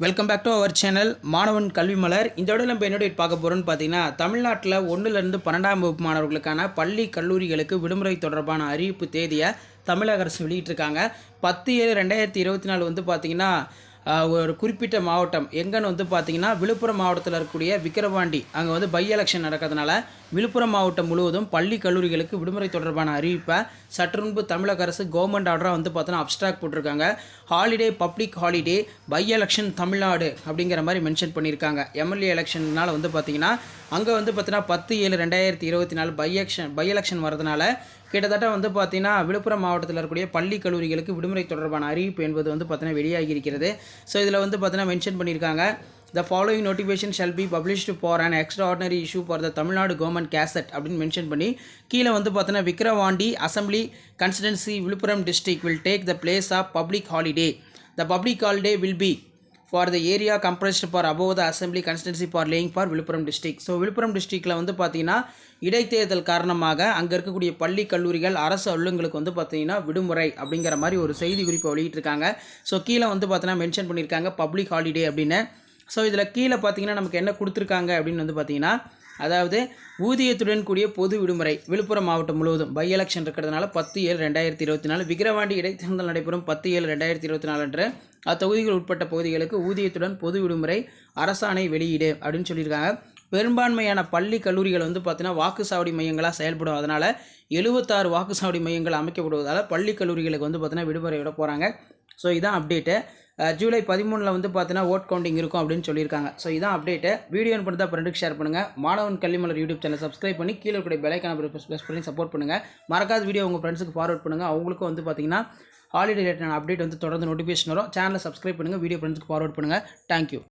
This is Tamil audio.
Welcome back to our channel மாணவன் கல்வி மலர் இந்த விட நம்ம என்னோட பார்க்க போகிறோம்னு பார்த்தீங்கன்னா தமிழ்நாட்டில் ஒன்றுலேருந்து பன்னெண்டாம் வகுப்பு மாணவர்களுக்கான பள்ளி கல்லூரிகளுக்கு விடுமுறை தொடர்பான அறிவிப்பு தேதியை தமிழக அரசு வெளியிட்டிருக்காங்க. பத்து ஏழு ரெண்டாயிரத்தி இருபத்தி நாலு வந்து பார்த்திங்கன்னா ஒரு குறிப்பிட்ட மாவட்டம். எங்கன்னு வந்து பார்த்தீங்கன்னா விழுப்புரம் மாவட்டத்தில் இருக்கக்கூடிய விக்கிரவாண்டி. அங்கே வந்து பை எலெக்ஷன் நடக்கிறதுனால விழுப்புரம் மாவட்டம் முழுவதும் பள்ளி கல்லூரிகளுக்கு விடுமுறை தொடர்பான அறிவிப்பை சற்று முன்பு தமிழக அரசு கவர்மெண்ட் ஆர்டராக வந்து பார்த்தோன்னா அப்ஸ்ட்ராக்ட் போட்டிருக்காங்க. Holiday public holiday by election Tamil Nadu அப்படிங்கிற மாதிரி மென்ஷன் பண்ணியிருக்காங்க. எம்எல்ஏ எலெக்ஷன்னால வந்து பார்த்தீங்கன்னா அங்கே வந்து பார்த்தீங்கன்னா பத்து ஏழு ரெண்டாயிரத்தி இருபத்தி நாலு பை எலெக்ஷன் பை எலெக்ஷன் வரதுனால கிட்டத்தட்ட வந்து பார்த்தீங்கன்னா விழுப்புரம் மாவட்டத்தில் இருக்கக்கூடிய பள்ளி கல்லூரிகளுக்கு விடுமுறை தொடர்பான அறிவிப்பு என்பது வந்து பார்த்தீங்கன்னா வெளியாகி இருக்கிறது. ஸோ இதில் வந்து பார்த்தீங்கன்னா மென்ஷன் பண்ணியிருக்காங்க. The following notification shall be published for and extraordinary issue for the Tamil Nadu government gazette அப்படின்னு மென்ஷன் பண்ணி கீழே வந்து பார்த்தீங்கன்னா Vikravandi assembly constituency Villupuram district will take the place of public holiday the public holiday will be for the area comprised for above the assembly constituency for laying for Villupuram district so Villupuram டிஸ்ட்ரிக்டில் வந்து பார்த்தீங்கன்னா இடைத்தேர்தல் காரணமாக அங்கே இருக்கக்கூடிய பள்ளி கல்லூரிகள் அரசு அலுவலங்களுக்கு வந்து பார்த்தீங்கன்னா விடுமுறை அப்படிங்கிற மாதிரி ஒரு செய்தி குறிப்பை வெளியிட்டிருக்காங்க. ஸோ கீழே வந்து பார்த்தீங்கன்னா மென்ஷன் பண்ணியிருக்காங்க பப்ளிக் ஹாலிடே அப்படின்னு. ஸோ இதில் கீழே பார்த்தீங்கன்னா நமக்கு என்ன கொடுத்துருக்காங்க அப்படின்னு வந்து பார்த்திங்கன்னா அதாவது ஊதியத்துடன் கூடிய பொது விடுமுறை. விழுப்புரம் மாவட்டம் முழுவதும் பை எலெக்ஷன் இருக்கிறதுனால பத்து ஏழு ரெண்டாயிரத்தி இருபத்தி நாலு. விக்கிரவாண்டி இடைத்தேர்தல் நடைபெறும் பத்து ஏழு ரெண்டாயிரத்தி இருபத்தி நாலு அன்று அத்தொகுதிகள் உட்பட்ட பகுதிகளுக்கு ஊதியத்துடன் பொது விடுமுறை அரசாணை வெளியீடு அப்படின்னு சொல்லியிருக்காங்க. பெரும்பான்மையான பள்ளி கல்லூரிகள் வந்து பார்த்தீங்கன்னா வாக்குச்சாவடி மையங்களாக செயல்படும். அதனால் எழுபத்தாறு வாக்குச்சாவடி மையங்கள் அமைக்கப்படுவதால் பள்ளி கல்லூரிகளுக்கு வந்து பார்த்தீங்கன்னா விடுமுறை விட போகிறாங்க ஸோ இதான் அப்டேட்டு ஜூலை பதிமூணில் வந்து பார்த்தீங்கன்னா ஓட் கவுண்டிங் இருக்கும் அப்படின்னு சொல்லியிருக்காங்க. ஸோ இதான் அப்டேட்டு வீடியோ பண்ணி தான் ஃப்ரெண்டுக்கு ஷேர் பண்ணுங்கள் மாணவன் கல்விமலர் யூடியூப் சேனல் சப்ஸ்கிரைப் பண்ணி கீழே இருக்கிற பெலைக்கான ப்ரெஸ் பண்ணி சப்போர்ட் பண்ணுங்கள் மறக்காத வீடியோ உங்கள் ஃப்ரெண்ட்ஸுக்கு ஃபார்வர்ட் பண்ணுங்கள் அவங்களுக்கும் வந்து பார்த்தீங்கன்னா ஹாலிடே ரிலேட்டட் அப்டேட் வந்து தொடர்ந்து நோட்டிஃபிகேஷன் வரும். சேனலை சப்ஸ்கிரைப் பண்ணுங்கள் வீடியோ ஃப்ரெண்ட்ஸுக்கு ஃபார்வர்ட் பண்ணுங்கள் தேங்க்யூ